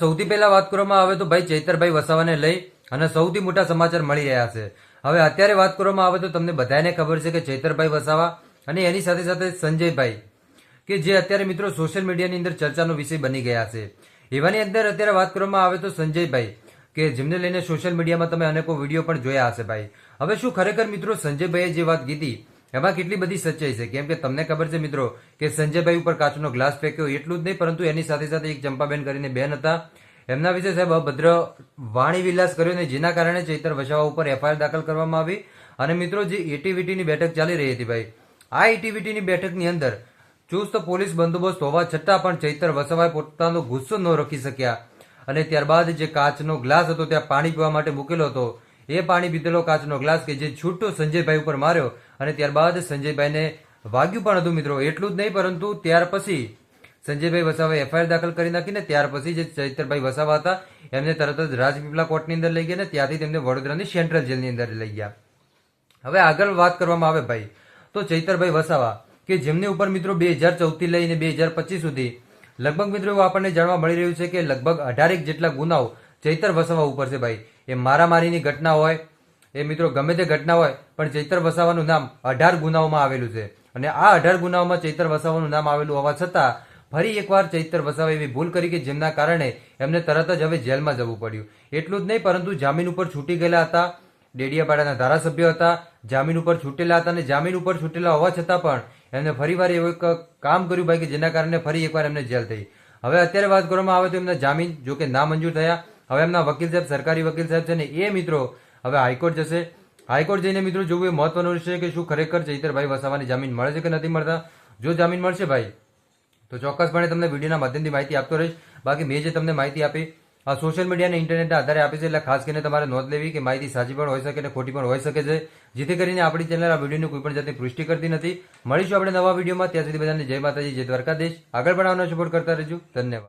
સૌથી પહેલા વાત કરવામાં આવે તો ભાઈ ચૈતરભાઈ વસાવાને લઈ અને સૌથી મોટા સમાચાર મળી રહ્યા છે. હવે અત્યારે વાત કરવામાં આવે તો તમને બધાને ખબર છે કે ચૈતરભાઈ વસાવા અને એની સાથે સાથે સંજયભાઈ, કે જે અત્યારે મિત્રો સોશિયલ મીડિયાની અંદર ચર્ચાનો વિષય બની ગયા છે. એવાની અંદર અત્યારે વાત કરવામાં આવે તો સંજયભાઈ, કે જેમને લઈને સોશિયલ મીડિયામાં તમે અનેકો વીડિયો પણ જોયા હશે ભાઈ. હવે શું ખરેખર મિત્રો સંજયભાઈએ જે વાત કીધી એમાં કેટલી બધી સચ્ચાઈ છે? કેમ કે તમને ખબર છે મિત્રો કે સંજયભાઈ ઉપર કાચનો ગ્લાસ ફેંક્યો એટલું જ નહીં, પરંતુ એની સાથે સાથે એક ચંપાબેન કરીને બેન હતા. એમના વિશે સાહેબ અભદ્ર વાણી વિલાસ કર્યો ને જેના કારણે ચૈતર વસાવા ઉપર એફઆઈઆર દાખલ કરવામાં આવી. અને મિત્રો, જે એટીવીટીની બેઠક ચાલી રહી હતી ભાઈ, આ એટીવીટીની બેઠકની અંદર ચુસ્ત પોલીસ બંદોબસ્ત હોવા છતાં પણ ચૈતર વસાવાએ પોતાનો ગુસ્સો ન રખી શક્યા. અને ત્યારબાદ જે કાચનો ગ્લાસ હતો, ત્યાં પાણી પીવા માટે મૂકેલો હતો એ પાણી પીધેલો કાચનો ગ્લાસ કે જે છૂટો સંજયભાઈ ઉપર માર્યો અને ત્યારબાદ સંજયભાઈને વાગ્યું પણ હતું મિત્રો, એટલું જ નહીં, પરંતુ ત્યાર પછી સંજયભાઈ વસાવાએ એફઆઈઆર દાખલ કરી નાખીને ત્યાર પછી જે ચૈતરભાઈ વસાવા હતા, એમને તરત જ રાજપીપળા કોર્ટની અંદર લઈ ગયા અને ત્યાંથી તેમને વડોદરાની સેન્ટ્રલ જેલની અંદર લઈ ગયા. હવે આગળ વાત કરવામાં આવે ભાઈ, તો ચૈતરભાઈ વસાવા, કે જેમની ઉપર મિત્રો બે હજાર ચૌદથી લઈને બે હજાર પચીસ સુધી, લગભગ મિત્રો એવું આપણને જાણવા મળી રહ્યું છે કે લગભગ અઢારેક જેટલા ગુનાઓ ચૈતર વસાવવા ઉપર છે ભાઈ. એ મારામારીની ઘટના હોય, એ મિત્રો ગમે તે ઘટના હોય, પણ ચૈતર વસાવાનું નામ અઢાર ગુનાઓમાં આવેલું છે. અને આ અઢાર ગુનાઓમાં ચૈતર વસાવાનું નામ આવેલું હોવા છતાં, ફરી એકવાર ચૈતર વસાવે એવી ભૂલ કરી કે જેમના કારણે એમને તરત જ હવે જેલમાં જવું પડ્યું. એટલું જ નહીં, પરંતુ જામીન ઉપર છૂટી ગયેલા હતા, ડેડિયાપાડાના ધારાસભ્ય હતા, જામીન ઉપર છૂટેલા હતા અને જામીન ઉપર છૂટેલા હોવા છતાં પણ એમને ફરીવાર એવું એક કામ કર્યું ભાઈ કે જેના કારણે ફરી એકવાર એમને જેલ થઈ. હવે અત્યારે વાત કરવામાં આવે તો એમના જામીન, જો કે ના મંજૂર થયા. હવે એમના વકીલ સાહેબ, સરકારી વકીલ સાહેબ છે ને, એ મિત્રો, હવે હાઈકોર્ટ જશે. હાઈકોર્ટ જઈને મિત્રો જોવું એ મહત્વનું છે કે શું ખરેખર ચૈતરભાઈ વસાવાની જામીન મળે છે કે નથી મળતા? જો જામીન મળશે ભાઈ, તો ચોક્કસપણે તમને વિડીયોના માધ્યમથી માહિતી આપતો રહીશ. બાકી મેં જે તમને માહિતી આપી, આ સોશિયલ મીડિયા અને ઇન્ટરનેટના આધારે આપી છે, એટલે ખાસ કરીને તમારે નોંધ લેવી કે માહિતી સાચી પણ હોઈ શકે અને ખોટી પણ હોઈ શકે છે. જેથી કરીને આપણી ચેનલ આ વિડીયોની કોઈ પણ જાતની પુષ્ટિ કરતી નથી. મળીશું આપણે નવા વિડીયોમાં. ત્યાં સુધી બધાને જય માતાજી, જય દ્વારકાધીશ. આગળ પણ આવવાનો સપોર્ટ કરતા રહેજો. ધન્યવાદ.